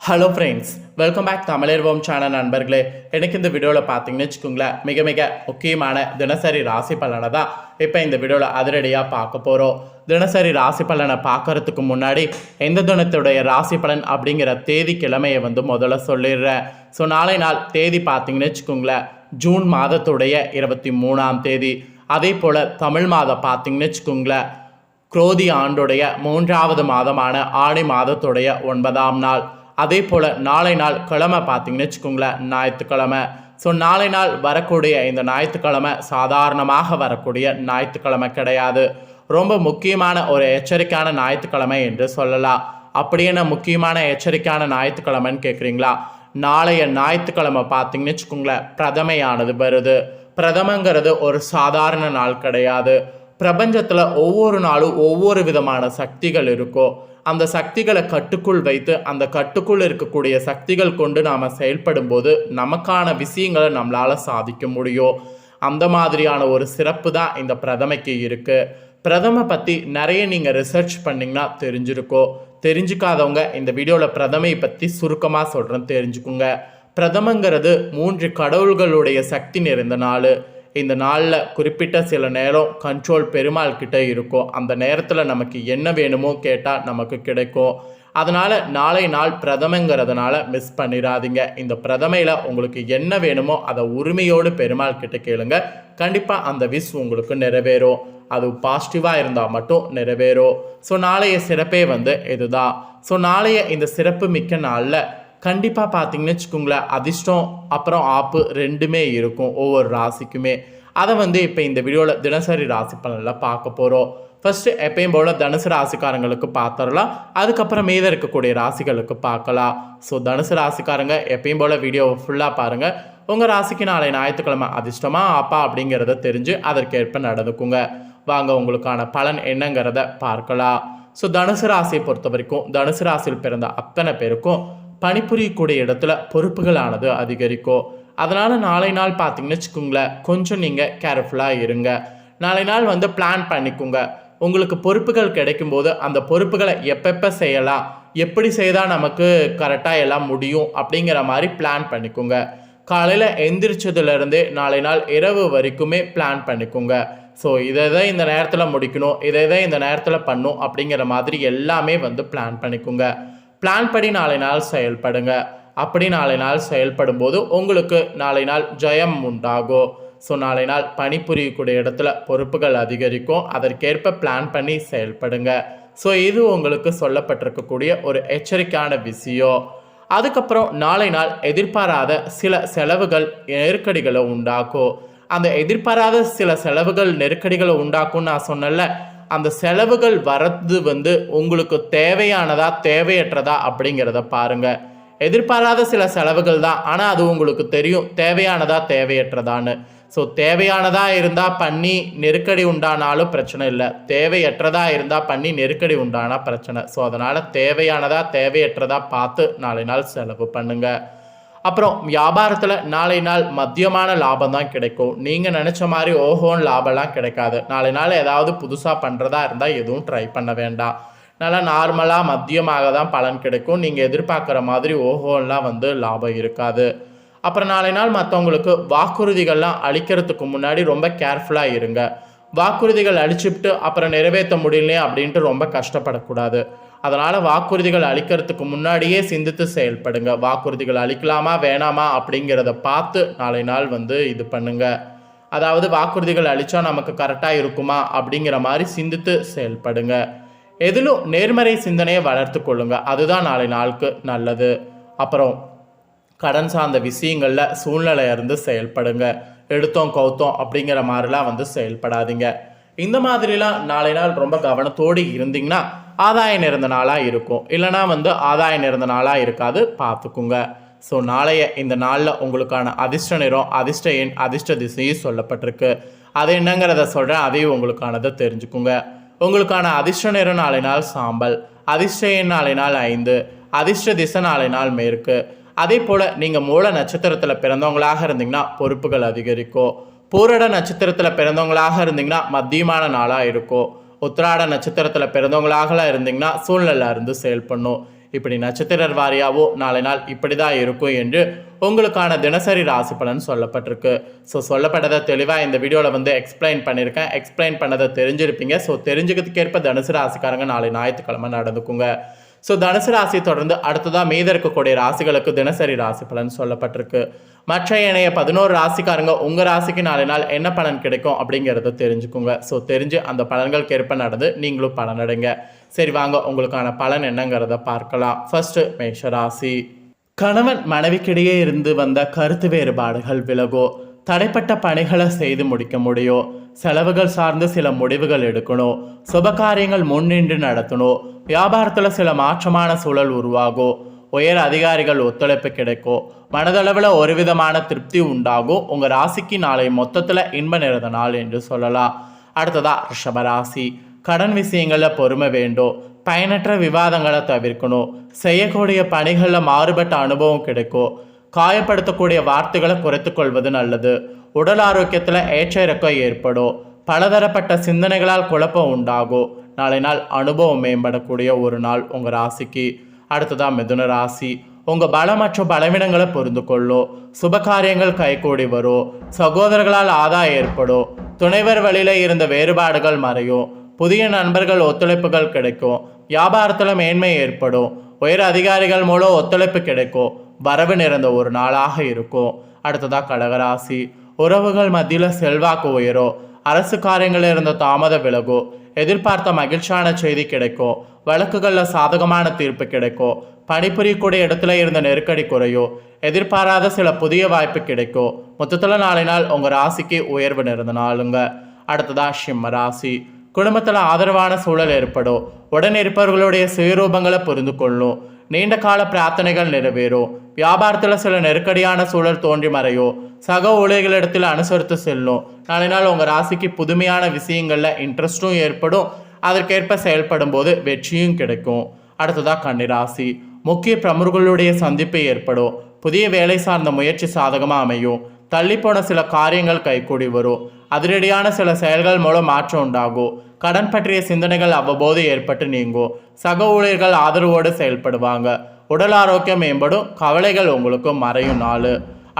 Hello friends welcome back தமிழர்வோம் channel நண்பர்களே. எனக்கு இந்த வீடியோவில் பார்த்தீங்கன்னு வச்சுக்கோங்களேன் மிக மிக முக்கியமான தினசரி ராசி பலனை தான் இப்போ இந்த வீடியோவில் அதிரடியாக பார்க்க போகிறோம் தினசரி ராசி பலனை பார்க்கறதுக்கு முன்னாடி எந்த தினத்துடைய ராசி பலன் அப்படிங்கிற தேதி கிழமையை வந்து முதல்ல சொல்லிடுறேன். ஸோ நாளை நாள் தேதி பார்த்தீங்கன்னு வச்சுக்கோங்களேன் ஜூன் மாதத்துடைய இருபத்தி மூணாம் தேதி. அதே போல் தமிழ் மாதம் பார்த்தீங்கன்னு வச்சுக்கோங்களேன் குரோதி ஆண்டுடைய மூன்றாவது மாதமான ஆணி மாதத்துடைய ஒன்பதாம் நாள். அதே போல் நாளை நாள் கிழமை பார்த்தீங்கன்னு வச்சுக்கோங்களேன் ஞாயிற்றுக்கிழமை. ஸோ நாளை நாள் வரக்கூடிய இந்த ஞாயிற்றுக்கிழமை சாதாரணமாக வரக்கூடிய ஞாயிற்றுக்கிழமை கிடையாது. ரொம்ப முக்கியமான ஒரு எச்சரிக்கையான ஞாயிற்றுக்கிழமை என்று சொல்லலாம். அப்படி என்ன முக்கியமான எச்சரிக்கையான ஞாயிற்றுக்கிழமைன்னு கேட்குறீங்களா நாளைய ஞாயிற்றுக்கிழமை பார்த்தீங்கன்னு வச்சுக்கோங்களேன் பிரதமையானது வருது. பிரதமங்கிறது ஒரு சாதாரண நாள் கிடையாது. பிரபஞ்சத்தில் ஒவ்வொரு நாளும் ஒவ்வொரு விதமான சக்திகள் இருக்கும் அந்த சக்திகளை கட்டுக்குள் வைத்து அந்த கட்டுக்குள் இருக்கக்கூடிய சக்திகள் கொண்டு நாம் செயல்படும் போது நமக்கான விஷயங்களை நம்மளால் சாதிக்க முடியும். அந்த மாதிரியான ஒரு சிறப்பு தான் இந்த பிரதமைக்கு இருக்குது பிரதமை பற்றி நிறைய நீங்கள் ரிசர்ச் பண்ணிங்கன்னா தெரிஞ்சிருக்கோம் தெரிஞ்சுக்காதவங்க இந்த வீடியோவில் பிரதமை பற்றி சுருக்கமாக சொல்கிறேன் தெரிஞ்சுக்குங்க. பிரதமங்கிறது மூன்று கடவுள்களுடைய சக்தி நிறைந்த நாள். இந்த நாளில் குறிப்பிட்ட சில நேரம் கண்ட்ரோல் பெருமாள் கிட்ட இருக்கும். அந்த நேரத்தில் நமக்கு என்ன வேணுமோ கேட்டால் நமக்கு கிடைக்கும். அதனால் நாளை நாள் பிரதமங்கிறதுனால மிஸ் பண்ணிடாதீங்க இந்த பிரதமையில் உங்களுக்கு என்ன வேணுமோ அதை உரிமையோடு பெருமாள் கிட்ட கேளுங்க. கண்டிப்பாக அந்த விஷ் உங்களுக்கு நிறைவேறும். அது பாசிட்டிவாக இருந்தால் மட்டும் நிறைவேறும். ஸோ நாளைய சிறப்பே வந்து இதுதான். ஸோ நாளைய இந்த சிறப்பு மிக்க நாளில் கண்டிப்பாக பார்த்தீங்கன்னு வச்சுக்கோங்களேன் அதிர்ஷ்டம் அப்புறம் ஆப்பு ரெண்டுமே இருக்கும் ஒவ்வொரு ராசிக்குமே. அதை வந்து இப்போ இந்த வீடியோவில் தினசரி ராசி பலனில் பார்க்க போகிறோம் ஃபஸ்ட்டு எப்பயும் போல் தனுசு ராசிக்காரங்களுக்கு பார்த்துடலாம். அதுக்கப்புறம் மீத இருக்கக்கூடிய ராசிகளுக்கு பார்க்கலாம். ஸோ தனுசு ராசிக்காரங்க எப்பயும் போல் வீடியோவை ஃபுல்லாக பாருங்கள் உங்கள் ராசிக்கு நாளை ஞாயிற்றுக்கிழமை அதிர்ஷ்டமா ஆப்பா அப்படிங்கிறத தெரிஞ்சு அதற்கேற்ப நடந்துக்குங்க. வாங்க உங்களுக்கான பலன் என்னங்கிறத பார்க்கலாம். ஸோ தனுசு ராசியை பொறுத்த வரைக்கும் தனுசு ராசியில் பிறந்த அத்தனை பேருக்கும் பணிபுரியக்கூடிய இடத்துல பொறுப்புகளானது அதிகரிக்கும் அதனால் நாளை நாள் பார்த்தீங்கன்னு வச்சுக்கோங்களேன் கொஞ்சம் நீங்கள் கேர்ஃபுல்லாக இருங்க. நாளை நாள் வந்து பிளான் பண்ணிக்கோங்க. உங்களுக்கு பொறுப்புகள் கிடைக்கும்போது அந்த பொறுப்புகளை எப்பப்போ செய்யலாம்? எப்படி செய்தால் நமக்கு கரெக்டாக எல்லாம் முடியும்? அப்படிங்கிற மாதிரி பிளான் பண்ணிக்கோங்க. காலையில் எந்திரிச்சதுலேருந்தே நாளை நாள் இரவு வரைக்குமே பிளான் பண்ணிக்கோங்க. ஸோ இதை தான் இந்த நேரத்தில் முடிக்கணும் இதை தான் இந்த நேரத்தில் பண்ணும் அப்படிங்கிற மாதிரி எல்லாமே வந்து பிளான் பண்ணிக்கோங்க. பிளான் படி நாளை நாள் செயல்படுங்க. அப்படி நாளை நாள் செயல்படும் போது உங்களுக்கு நாளை நாள் ஜெயம் உண்டாகும் ஸோ நாளை நாள் பணிபுரியக்கூடிய இடத்துல பொறுப்புகள் அதிகரிக்கும். அதற்கேற்ப பிளான் பண்ணி செயல்படுங்க. ஸோ இது உங்களுக்கு சொல்லப்பட்டிருக்கக்கூடிய ஒரு எச்சரிக்கையான விஷயம். அதுக்கப்புறம் நாளை நாள் எதிர்பாராத சில செலவுகள் நெருக்கடிகளை உண்டாக்கும். அந்த எதிர்பாராத சில செலவுகள் நெருக்கடிகளை உண்டாக்கும்னு நான் சொன்னல அந்த செலவுகள் வரது வந்து உங்களுக்கு தேவையானதா தேவையற்றதா அப்படிங்கிறத பாருங்க. எதிர்பாராத சில செலவுகள் தான் ஆனால் அது உங்களுக்கு தெரியும் தேவையானதா தேவையற்றதான்னு. ஸோ தேவையானதாக இருந்தால் பண்ணி நெருக்கடி உண்டானாலும் பிரச்சனை இல்லை. தேவையற்றதா இருந்தால் பண்ணி நெருக்கடி உண்டானால் பிரச்சனை. ஸோ அதனால் தேவையானதா தேவையற்றதா பார்த்து நாளை நாள் செலவு பண்ணுங்கள் அப்புறம் வியாபாரத்தில் நாளை நாள் மத்தியமான லாபம் தான் கிடைக்கும். நீங்கள் நினச்ச மாதிரி ஓஹோன்னு லாபம்லாம் கிடைக்காது. நாளை நாள் ஏதாவது புதுசாக பண்ணுறதா இருந்தால் எதுவும் ட்ரை பண்ண வேண்டாம். நல்லா நார்மலாக மத்தியமாக தான் பலன் கிடைக்கும். நீங்கள் எதிர்பார்க்குற மாதிரி ஓஹோன்லாம் வந்து லாபம் இருக்காது. அப்புறம் நாளை நாள் மற்றவங்களுக்கு வாக்குறுதிகள்லாம் அளிக்கிறதுக்கு முன்னாடி ரொம்ப கேர்ஃபுல்லாக இருங்க. வாக்குறுதிகள் அழிச்சுவிட்டு அப்புறம் நிறைவேற்ற முடியலையே அப்படின்ட்டு ரொம்ப கஷ்டப்படக்கூடாது. அதனால் வாக்குறுதிகள் அளிக்கிறதுக்கு முன்னாடியே சிந்தித்து செயல்படுங்க. வாக்குறுதிகள் அளிக்கலாமா வேணாமா அப்படிங்கிறத பார்த்து நாளை நாள் வந்து இது பண்ணுங்க. அதாவது வாக்குறுதிகள் அளித்தா நமக்கு கரெக்டாக இருக்குமா அப்படிங்கிற மாதிரி சிந்தித்து செயல்படுங்க. எதிலும் நேர்மறை சிந்தனையை வளர்த்து கொள்ளுங்க. அதுதான் நாளை நாளுக்கு நல்லது. அப்புறம் கடன் சார்ந்த விஷயங்களில் சூழ்நிலையிருந்து செயல்படுங்க. எடுத்தோம் கவுத்தோம் அப்படிங்கிற மாதிரிலாம் வந்து செயல்படாதீங்க. இந்த மாதிரிலாம் நாளை நாள் ரொம்ப கவனத்தோடு இருந்தீங்கன்னா ஆதாயம் நிறைந்த நாளாக இருக்கும். இல்லைனா வந்து ஆதாயம் நிறைந்த நாளாக இருக்காது. பார்த்துக்குங்க. ஸோ நாளைய இந்த நாளில் உங்களுக்கான அதிர்ஷ்ட நிறம் அதிர்ஷ்ட எண் அதிர்ஷ்ட திசையும் சொல்லப்பட்டிருக்கு. அது என்னங்கிறத சொல்கிறேன் அதையும் உங்களுக்கானதை தெரிஞ்சுக்குங்க. உங்களுக்கான அதிர்ஷ்ட நிறம் நாளை நாள் சாம்பல் அதிர்ஷ்ட எண் நாளை நாள் ஐந்து அதிர்ஷ்ட திசை நாளை நாள் மேற்கு. அதே போல் நீங்கள் மூல நட்சத்திரத்தில் பிறந்தவங்களாக இருந்தீங்கன்னா பொறுப்புகள் அதிகரிக்கும். பூரட நட்சத்திரத்தில் பிறந்தவங்களாக இருந்தீங்கன்னா மத்தியமான நாளாக இருக்கும். உத்திராட நட்சத்திரத்தில் பிறந்தவங்களாகலாம் இருந்தீங்கன்னா சூழ்நிலை இருந்து செயல்படணும் இப்படி நட்சத்திரர் வாரியாவோ நாளை நாள் இப்படி தான் இருக்கும் என்று உங்களுக்கான தினசரி ராசி பலன் சொல்லப்பட்டிருக்கு. ஸோ சொல்லப்பட்டதை தெளிவாக இந்த வீடியோவில் வந்து எக்ஸ்பிளைன் பண்ணியிருக்கேன். எக்ஸ்பிளைன் பண்ணதை தெரிஞ்சிருப்பீங்க. ஸோ தெரிஞ்சுக்கிறதுக்கேற்ப தனுசு ராசிக்காரங்க நாளை ஞாயிற்றுக்கிழமை நடந்துக்குங்க. ஸோ தனுசு ராசி தொடர்ந்து அடுத்ததாக மீத இருக்கக்கூடிய ராசிகளுக்கு தினசரி ராசி பலன் சொல்லப்பட்டிருக்கு. மற்ற இணைய பதினோரு ராசிக்காரங்க உங்கள் ராசிக்கு நாளை நாள் என்ன பலன் கிடைக்கும் அப்படிங்கிறத தெரிஞ்சுக்கோங்க. ஸோ தெரிஞ்சு அந்த பலன்களுக்கு ஏற்ப நடந்து நீங்களும் பலனடைங்க சரி வாங்க உங்களுக்கான பலன் என்னங்கிறத பார்க்கலாம். ஃபர்ஸ்ட் மேஷ ராசி கணவன் மனைவிக்கிடையே இருந்து வந்த கருத்து வேறுபாடுகள் விலகோ தடைப்பட்ட பணிகளை செய்து முடிக்க முடியும் செலவுகள் சார்ந்து சில முடிவுகள் எடுக்கணும் சுபகாரியங்கள் முன்னின்று நடத்தணும் வியாபாரத்தில் சில மாற்றமான சூழல் உருவாகும் உயர் அதிகாரிகள் ஒத்துழைப்பு கிடைக்கும் மனதளவில் ஒரு விதமான திருப்தி உண்டாகும் உங்கள் ராசிக்கு நாளை மொத்தத்தில் இன்ப நிறந்த நாள் என்று சொல்லலாம். அடுத்ததா ரிஷபராசி கடன் விஷயங்களில் பொறுமை வேண்டும் பயனற்ற விவாதங்களை தவிர்க்கணும் செய்யக்கூடிய பணிகளில் மாறுபட்ட அனுபவம் கிடைக்கும் காயப்படுத்தக்கூடிய வார்த்தைகளை குறைத்து கொள்வது நல்லது. உடல் ஆரோக்கியத்தில் ஏற்ற இறக்கம் ஏற்படும் பலதரப்பட்ட சிந்தனைகளால் குழப்பம் உண்டாகும் நாளை நாள் அனுபவம் மேம்படக்கூடிய ஒரு நாள் உங்கள் ராசிக்கு. அடுத்ததாக மிதுன ராசி. உங்கள் பலம் மற்றும் பலவீனங்களை புரிந்து கொள்ளும் சுபகாரியங்கள் கைகூடி வரும் சகோதரர்களால் ஆதாயம் ஏற்படும் துணைவர் வழியில் இருந்த வேறுபாடுகள் மறையும் புதிய நண்பர்கள் ஒத்துழைப்புகள் கிடைக்கும் வியாபாரத்தில் மேன்மை ஏற்படும் உயர் அதிகாரிகள் மூலம் ஒத்துழைப்பு கிடைக்கும் வரவு நிறைந்த ஒரு நாளாக இருக்கும் அடுத்ததாக கடகராசி. உறவுகள் மத்தியில் செல்வாக்கு உயரும் அரசு காரியங்களில் இருந்த தாமத விலகும் எதிர்பார்த்த மகிழ்ச்சியான செய்தி கிடைக்கும் வழக்குகளில் சாதகமான தீர்ப்பு கிடைக்கும் பணிபுரியக்கூடிய இடத்துல இருந்த நெருக்கடி குறையும் எதிர்பாராத சில புதிய வாய்ப்பு கிடைக்கும் மொத்தத்தில் நாளை நாள் உங்கள் ராசிக்கு உயர்வு நிறந்த நாளுங்க அடுத்ததா சிம்ம ராசி. குடும்பத்தில் ஆதரவான சூழல் ஏற்படும். உடன் இருப்பவர்களுடைய சுயரூபங்களை புரிந்து கொள்ளும் நீண்ட கால பிரார்த்தனைகள் நிறைவேறும் வியாபாரத்தில் சில நெருக்கடியான சூழல் தோன்றி மறையும் சக ஊழியர்களிடத்தில் அனுசரித்து செல்லும் நாளை நாள் உங்கள் ராசிக்கு புதுமையான விஷயங்களில் இன்ட்ரெஸ்ட்டும் ஏற்படும். அதற்கேற்ப செயல்படும் போது வெற்றியும் கிடைக்கும். அடுத்ததாக கன்னிராசி முக்கிய பிரமுகர்களுடைய சந்திப்பு ஏற்படும் புதிய வேலை சார்ந்த முயற்சி சாதகமாக அமையும் தள்ளிப்போன சில காரியங்கள் கைகூடி வரும். அதிரடியான சில செயல்கள் மூலம் மாற்றம் உண்டாகும் கடன் பற்றிய சிந்தனைகள் அவ்வப்போது ஏற்பட்டு நீங்கும். சக ஊழியர்கள் ஆதரவோடு செயல்படுவாங்க. உடல் ஆரோக்கியம் மேம்படும். கவலைகள் உங்களுக்கு மறையும் நாள்.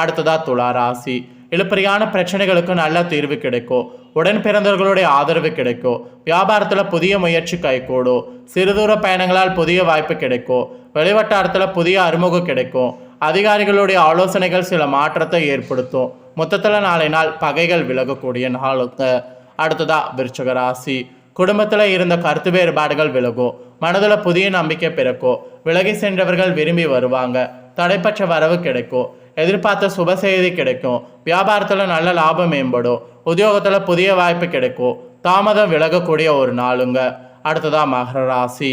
அடுத்ததா துலா ராசி. இழுப்பறியான பிரச்சனைகளுக்கு நல்ல தீர்வு கிடைக்கும். உடன் பிறந்தவர்களுடைய ஆதரவு கிடைக்கும். வியாபாரத்தில் புதிய முயற்சி கைகூடும். சிறுதூர பயணங்களால் புதிய வாய்ப்பு கிடைக்கும். வெளிவட்டாரத்தில் புதிய அறிமுகம் கிடைக்கும். அதிகாரிகளுடைய ஆலோசனைகள் சில மாற்றத்தை ஏற்படுத்தும். மொத்தத்தில் நாளை நாள் பகைகள் விலகக்கூடிய நாளுக்கு அடுத்ததா விருச்சக ராசி. குடும்பத்தில் இருந்த கருத்து வேறுபாடுகள் விலகும் மனதில் புதிய நம்பிக்கை பிறக்கும் விலகி சென்றவர்கள் விரும்பி வருவாங்க தடைப்பற்ற வரவு கிடைக்கும் எதிர்பார்த்த சுப செய்தி கிடைக்கும் வியாபாரத்தில் நல்ல லாபம் மேம்படும் உத்தியோகத்தில் புதிய வாய்ப்பு கிடைக்கும் தாமதம் விலகக்கூடிய ஒரு நாளுங்க. அடுத்ததா மகர ராசி.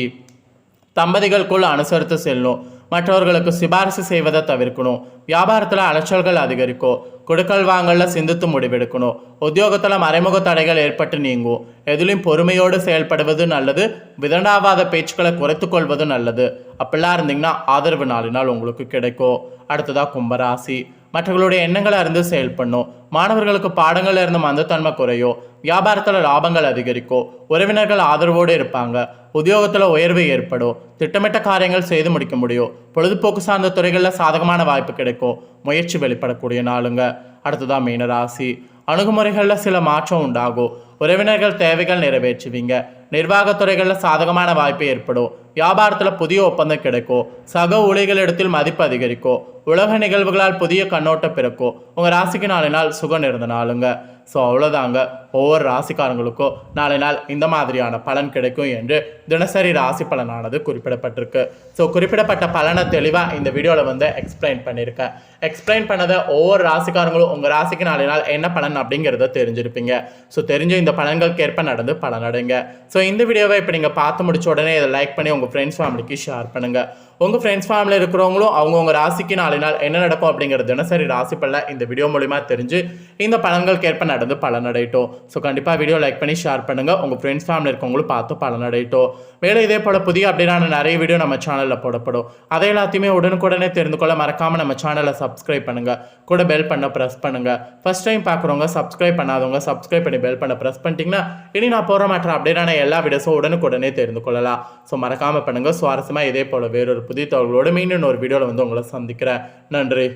தம்பதிகளுக்குள் அனுசரித்து செல்லும் மற்றவர்களுக்கு சிபாரிசு செய்வதை தவிர்க்கணும். வியாபாரத்தில் அலைச்சல்கள் அதிகரிக்கும். கொடுக்கல் வாங்கலில் சிந்தித்து முடிவெடுக்கணும். உத்தியோகத்தில் மறைமுக தடைகள் ஏற்பட்டு நீங்கும். எதிலும் பொறுமையோடு செயல்படுவது நல்லது. விதண்டாவாத பேச்சுக்களை குறைத்து கொள்வது நல்லது. அப்படிலாம் இருந்தீங்கன்னா ஆதரவு நாளினால் உங்களுக்கு கிடைக்கும். அடுத்ததாக கும்பராசி. மற்றவர்களுடைய எண்ணங்களை அறிந்து செயல்படணும். மாணவர்களுக்கு பாடங்கள்ல இருந்து மந்தத்தன்மை குறையும். வியாபாரத்தில் லாபங்கள் அதிகரிக்கும் உறவினர்கள் ஆதரவோடு இருப்பாங்க உத்தியோகத்தில் உயர்வு ஏற்படும் திட்டமிட்ட காரியங்கள் செய்து முடிக்க முடியும் பொழுதுபோக்கு சார்ந்த துறைகளில் சாதகமான வாய்ப்பு கிடைக்கும் முயற்சி வெளிப்படக்கூடிய நாளுங்க. அடுத்ததான் மீனராசி அணுகுமுறைகளில் சில மாற்றம் உண்டாகும் உறவினர்கள் தேவைகள் நிறைவேற்றுவீங்க நிர்வாகத்துறைகளில் சாதகமான வாய்ப்பு ஏற்படும் வியாபாரத்தில் புதிய ஒப்பந்தம் கிடைக்கும் சக ஊழியர்களிடத்தில் மதிப்பு அதிகரிக்கும் உலக நிகழ்வுகளால் புதிய கண்ணோட்டம் பிறக்கும் உங்கள் ராசிக்கு நாளை நாள் சுகம் இருந்த நாளுங்க. ஸோ அவ்வளோதாங்க ஒவ்வொரு ராசிக்காரங்களுக்கும் நாளை நாள் இந்த மாதிரியான பலன் கிடைக்கும் என்று தினசரி ராசி பலனானது குறிப்பிடப்பட்டிருக்கு. ஸோ குறிப்பிடப்பட்ட பலனை தெளிவாக இந்த வீடியோவில் வந்து எக்ஸ்பிளைன் பண்ணியிருக்கேன். எக்ஸ்பிளைன் பண்ணதை ஒவ்வொரு ராசிக்காரங்களும் உங்கள் ராசிக்கு நாளை நாள் என்ன பலன் அப்படிங்கிறத தெரிஞ்சிருப்பீங்க. ஸோ தெரிஞ்ச இந்த பலன்களுக்கு ஏற்ப நடந்து பலனடைங்க ஸோ இந்த வீடியோவை இப்போ நீங்கள் பார்த்து முடிச்ச உடனே இதை லைக் பண்ணி உங்கள் ஃப்ரெண்ட்ஸ் ஃபேமிலிக்கு ஷேர் பண்ணுங்கள் உங்கள் ஃப்ரெண்ட்ஸ் ஃபேமிலியில் இருக்கிறவங்களும் அவங்கவுங்க ராசிக்கு நாளை நாள் என்ன நடக்கும் அப்படிங்கிற தினசரி ராசி பலனை இந்த வீடியோ மூலிமா தெரிஞ்சு இந்த பலன்களுக்கேற்ப நடந்து பலனடையட்டும். ஸோ கண்டிப்பாக வீடியோ லைக் பண்ணி ஷேர் பண்ணுங்கள் உங்கள் ஃப்ரெண்ட்ஸ் ஃபேமிலி இருக்கவங்களும் பார்த்து பலனடையட்டும். மேலே இதே போல் புதிய அப்டேட்டான நிறைய வீடியோ நம்ம சேனலில் போடப்படும். அதை எல்லாத்தையுமே உடனுக்குடனே தெரிந்து கொள்ள மறக்காமல் நம்ம சேனலை சப்ஸ்கிரைப் பண்ணுங்கள் கூட பெல் பண்ண ப்ரெஸ் பண்ணுங்கள் ஃபஸ்ட் டைம் பார்க்குறவங்க சப்ஸ்கிரைப் பண்ணாதவங்க சப்ஸ்கிரைப் பண்ணி பெல் பண்ண ப்ரெஸ் பண்ணிட்டீங்கன்னா இனி நான் போகிற மற்ற அப்டேட்டான எல்லா வீடியோஸும் உடனுக்குடனே தெரிந்து கொள்ளலாம். ஸோ மறக்காமல் பண்ணுங்கள் சுவாரஸ்யமாக இதே போல் வேறொரு புதிய தகவலோடு மீண்டும் ஒரு வீடியோவில் வந்து உங்களை சந்திக்கிறேன். நன்றி.